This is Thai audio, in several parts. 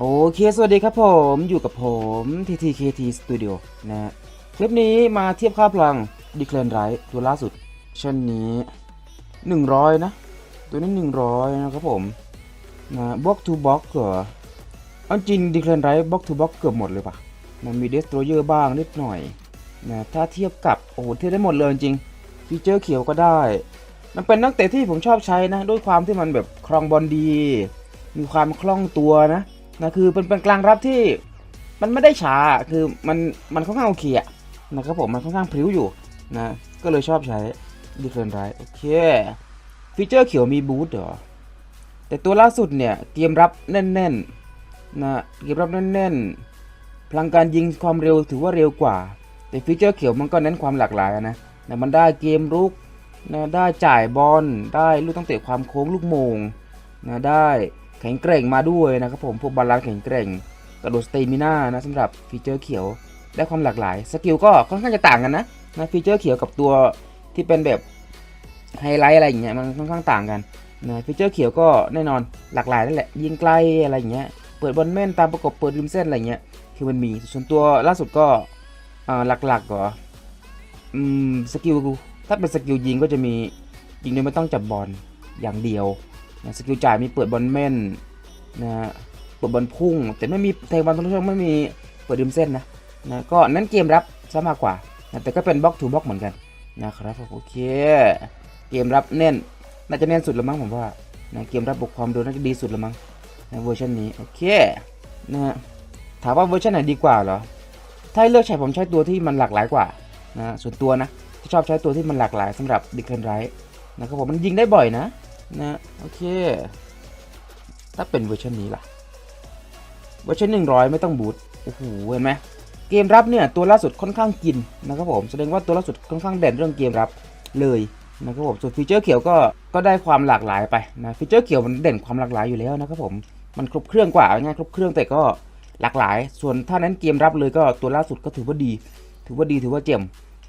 โอเค สวัสดีครับผมอยู่กับผม TTKT Studio นะ คลิปนี้มาเทียบค่าพลัง d e c l a n Right ตัวล่าสุดชั้นนี้ 100 นะ ตัวนี้ 100 นะครับผมนะบล็อกทูบล็อกเหรอเอาจริง d e c l a n Right บล็อกทูบล็อกเกือบหมดเลยปะมันมี Destroyer บ้างนิดหน่อยนะถ้าเทียบกับ โอ้โหเทียบได้หมดเลยจริงฟีเจอร์เขียวก็ได้ มันเป็นนักเตะที่ผมชอบใช้นะ ด้วยความที่มันแบบครองบอลดี มีความคล่องตัวนะ นะคือเป็นเป็นกลางรับที่มันไม่ได้ช้าคือมันมันค่อนข้างโอเคอะนะครับผมมันค่อนข้างพริ้วอยู่นะก็เลยชอบใช้ดีเฟนไรโอเคฟีเจอร์เขียวมีบูทเหรอแต่ตัวล่าสุดเนี่ยเกมรับแน่นๆนะเกมรับแน่นๆพลังการยิงความเร็วถือว่าเร็วกว่า แต่ฟีเจอร์เขียวมันก็เน้นความหลากหลายอะนะนะมันได้เกมรุกนะได้จ่ายบอลได้ลูกตั้งเตะความโค้งลูกโมงนะได้ แข็งแกร่งมาด้วยนะครับผมพวกบาลานซ์แข็งแกร่งกระโดดสเตมิน่านะสำหรับฟีเจอร์เขียวได้ความหลากหลายสกิลก็ค่อนข้างจะต่างกันนะนะฟีเจอร์เขียวกับตัวที่เป็นแบบไฮไลท์อะไรอย่างเงี้ยมันค่อนข้างต่างกันนะฟีเจอร์เขียวก็แน่นอนหลากหลายนั่นแหละยิงไกลอะไรอย่างเงี้ยเปิดบอลแม่นตามประกบเปิดริมเส้นอะไรเงี้ยคือมันมีส่วนตัวล่าสุดก็หลักๆก็อืมสกิลถ้าเป็นสกิลยิงก็จะมียิงโดยไม่ต้องจับบอลอย่างเดียว สกิลจ่ายมีเปิดบอลแม่นนะเปิดบอลพุ่ง แต่ไม่มีแทงบอลตรงช่องไม่มีเปิดริมเส้นนะนะก็นั้นเกมรับซะมากกว่านะแต่ก็เป็นบล็อกทูบล็อกเหมือนกันนะครับโอเค เกมรับแน่นน่าจะแน่นสุดล้วมั้งผมว่านะเกมรับบวกความเร็วน่าจะดีสุดล้วมั้งในเวอร์ชันนี้โอเคนะฮะถามว่าเวอร์ชันไหนดีกว่าเหรอถ้าเลือกใช้ผมใช้ตัวที่มันหลากหลายกว่านะส่วนตัวนะชอบใช้ตัวที่มันหลากหลายสำหรับดิคเคนไรนะครับผมมันยิงได้บ่อยนะ นะโอเค ถ้าเป็นเวอร์ชันนี้ล่ะ เวอร์ชัน100 ไม่ต้องบูทโอ้โหเห็นไหมเกมรับเนี่ยตัวล่าสุดค่อนข้างกินนะครับผมแสดงว่าตัวล่าสุดค่อนข้างเด่นเรื่องเกมรับเลยนะครับผมส่วนฟีเจอร์เขียวก็ก็ได้ความหลากหลายไปนะฟีเจอร์เขียวมันเด่นความหลากหลายอยู่แล้วนะครับผมมันครบเครื่องกว่าเอาง่ายครบเครื่องแต่ก็หลากหลาย ส่วนถ้านั้นเกมรับเลยก็ตัวล่าสุดก็ถือว่าดี ถือว่าดีถือว่าเจ๋ม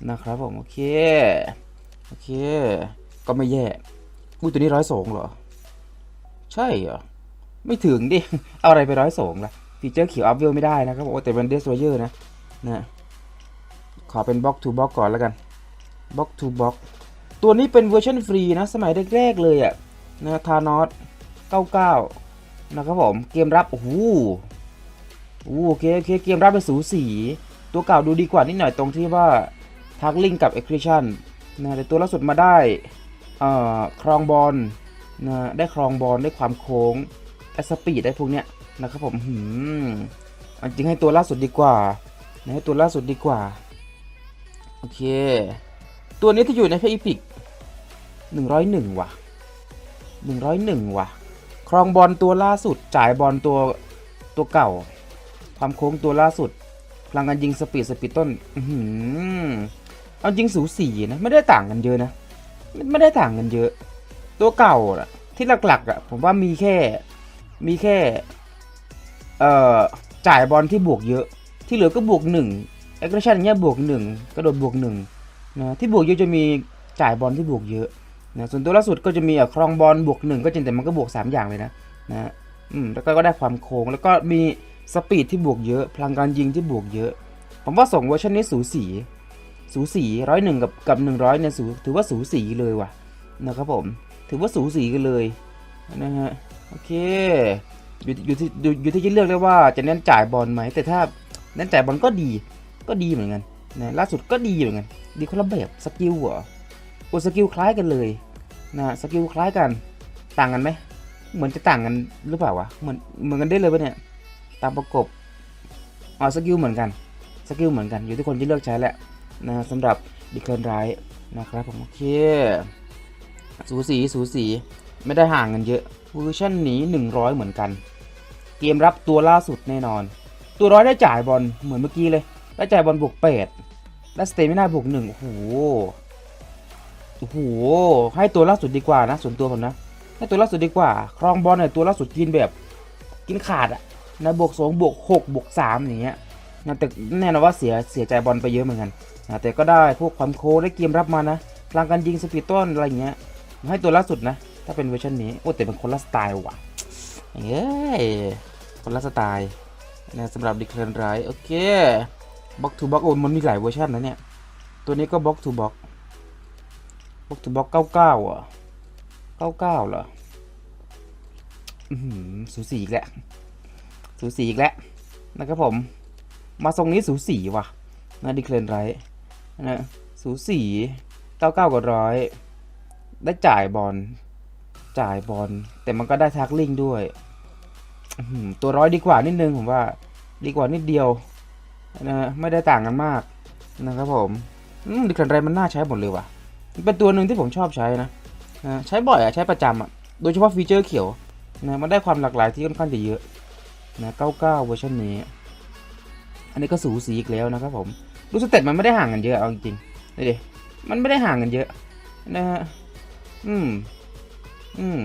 นะครับผมโอเคโอเค ก็ไม่แย่ อุ้ยตัวนี้ร้อยสองเหรอ ใช่เหรอ ไม่ถึงดิ เอาอะไรไปร้อยสองล่ะฟีเจอร์เขียวอัพเวลไม่ได้นะครับผมแต่เป็นเดสโ o เยอร์นะนะขอเป็นบล็อกทูบล็อกก่อนแล้วกันบล็อกทูบล็อกตัวนี้เป็นเวอร์ชันฟรีนะ สมัยแรก ๆ เลยอะนะทานอส99 นะครับผม เกมรับ โอ้โหโอ้โหโอเคโอเค เกมรับเป็นสูสี ตัวเก่าดูดีกว่านิดหน่อยตรงที่ว่าทักลิงกับเอ็กซ์คริชันนะแต่ตัวล่าสุดมาได้ ครองบอลนะได้ครองบอลได้ความโค้งแอสปีดได้พวกเนี้ยนะครับผมหืมจริงให้ตัวล่าสุดดีกว่าให้ตัวล่าสุดดีกว่า โอเค ตัวนี้ที่อยู่ในเพอีพิกหนึ่งร้อยหนึ่งว่ะหนึ่งร้อยหนึ่งว่ะ ครองบอลตัวล่าสุด จ่ายบอลตัวตัวเก่า ความโค้งตัวล่าสุด พลังการยิงสปีดสปีดต้น อือหือเอาจริงสูสีนะ ไม่ได้ต่างกันเยอะนะ ไม่ได้ต่างกันเยอะ ตัวเก่าอะที่หลักๆอะผมว่ามีแค่มีแค่ เอ่อจ่ายบอลที่บวกเยอะ ที่เหลือก็บวกหนึ่งแอคชั่นเงี้ยบวกหนึ่งกระโดดบวกหนึ่งนะที่บวกเยอะจะมีจ่ายบอลที่บวกเยอะนะส่วนตัวล่าสุดก็จะมีอะครองบอลบวกหนึ่งก็จริงแต่มันก็บวกสามอย่างเลยนะนะอืมแล้วก็ก็ได้ความโค้งแล้วก็มีสปีดที่บวกเยอะ พลังการยิงที่บวกเยอะ ผมว่าสองเวอร์ชันนี้สูสี สูสีร้อยหนึ่งกับกับหนึ่งร้อยเนี่ยสูถือว่าสูสีเลยว่ะนะครับผม ถือว่าสูสีกันเลยนะฮะโอเคอยู่อยู่ที่อยู่อยู่ที่จะเลือกเลยว่าจะเน้นจ่ายบอลไหมแต่ถ้าเน้นจ่ายบอลก็ดีก็ดีเหมือนกันนะล่าสุดก็ดีเหมือนกันดีคนละแบบสกิลเหรอโอ้สกิลคล้ายกันเลยนะสกิลคล้ายกันต่างกันไหมเหมือนจะต่างกันหรือเปล่าวะเหมือนเหมือนกันได้เลยปะเนี่ยตามประกบอ๋อสกิลเหมือนกันสกิลเหมือนกันอยู่ที่คนที่เลือกใช้แหละ นะสำหรับดิเคิลไรนะครับผมโอเค สูสีสูสีไม่ได้ห่างกันเยอะเวอร์ชันนี้ 100 เหมือนกัน เกมรับตัวล่าสุดแน่นอน ตัวร้อยได้จ่ายบอลเหมือนเมื่อกี้เลย ได้จ่ายบอลบวกและสเตมินาบวกหนึ่งโอ้โหโอ้โหให้ตัวล่าสุดดีกว่านะ ส่วนตัวผมนะ ให้ตัวล่าสุดดีกว่า ครองบอลเนี่ยตัวล่าสุดกินแบบกินขาดอะนะบวกสองบวกหกบวกสามอย่างเงี้ยนะแต่แน่นอนว่าเสียเสียใจบอลไปเยอะเหมือนกัน นะแต่ก็ได้พวกความโค้งได้เกมรับมานะพลังการยิงสปีดต้นอะไรเงี้ยให้ตัวล่าสุดนะ ถ้าเป็นเวอร์ชันนี้ โอ้แต่เป็นคนละสไตล์ว่ะเอ้ยคนละสไตล์นะสำหรับดิคลนไรโอเคบล็อกทูบล็อกโอ้มันมีหลายเวอร์ชันนะเนี่ย ตัวนี้ก็บล็อกทูบล็อกบล็อกทูบล็อกเก้าเก้าอะเก้าเก้าเหรออือหือสูสีอีกแล้วสูสีอีกแล้วนะครับผม มาทรงนี้สูสีว่ะนะดิคลนไร นะสูสีเก้าเก้ากับร้อยได้จ่ายบอลจ่ายบอลแต่มันก็ได้ทักลิงด้วยตัวร้อยดีกว่านิดนึงผมว่า ดีกว่านิดเดียวนะไม่ได้ต่างกันมากนะครับผมดิคเลนไรมันน่าใช้หมดเลยว่ะเป็นตัวหนึ่งที่ผมชอบใช้นะนะใช้บ่อยอะใช้ประจำอะโดยเฉพาะฟีเจอร์เขียวนะมันได้ความหลากหลายที่ค่อนข้างจะเยอะนะ99เวอร์ชันนี้ อันนี้ก็สูสีอีกแล้วนะครับผม ดูสเต็ปมันไม่ได้ห่างกันเยอะเอาจริงๆดูดิมันไม่ได้ห่างกันเยอะนะฮะอืมอืม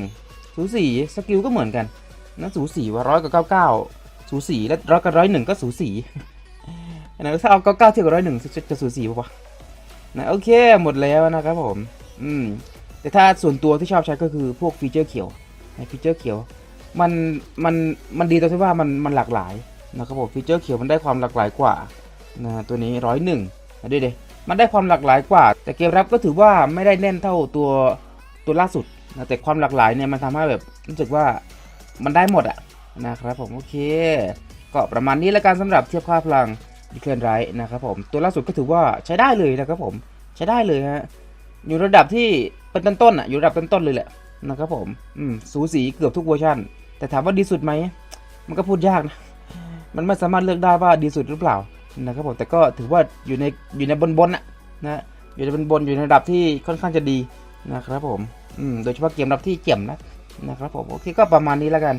สูสีสกิลก็เหมือนกันนะสูสีว่าร้อยกับเก้าเก้าสูสีและร้อยกับร้อยหนึ่งก็สูสีนะถ้าเอาเก้าเก้าเทียบกับร้อยหนึ่งจะจะสูสีปะวะนะโอเคหมดแล้วนะครับผมอืมแต่ถ้าส่วนตัวที่ชอบใช้ก็คือพวกฟีเจอร์เขียวในฟีเจอร์เขียวมันมันมันดีตรงที่ว่ามันมันหลากหลายนะครับผมฟีเจอร์เขียวมันได้ความหลากหลายกว่า นะตัวนี้ร้อยหนึ่งดูดิมันได้ความหลากหลายกว่า แต่เกมรับก็ถือว่าไม่ได้แน่นเท่าตัวตัวล่าสุดนะแต่ความหลากหลายเนี่ยมันทำให้แบบรู้สึกว่ามันได้หมดอะนะครับผมโอเค ก็ประมาณนี้แล้วกันสำหรับเทียบค่าพลังดิเคลนไรนะครับผมตัวล่าสุดก็ถือว่าใช้ได้เลยนะครับผมใช้ได้เลยฮะอยู่ระดับที่เป็นต้นๆอะอยู่ระดับต้นๆเลยแหละนะครับผมอืมสูสีเกือบทุกเวอร์ชันแต่ถามว่าดีสุดไหมมันก็พูดยากนะมันไม่สามารถเลือกได้ว่าดีสุดหรือเปล่า นะครับผมแต่ก็ถือว่าอยู่ในอยู่ในบนบนนะนะอยู่ในบนบนอยู่ในระดับที่ค่อนข้างจะดีนะครับผมอืมโดยเฉพาะเกมรับที่เกี่ยมนะนะครับผมโอเคก็ประมาณนี้แล้วกัน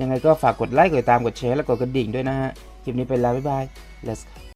ยังไงก็ฝากกดไลค์กดติดตามกดแชร์และกดกระดิ่งด้วยนะฮะคลิปนี้ไปแล้วบ๊ายบาย let's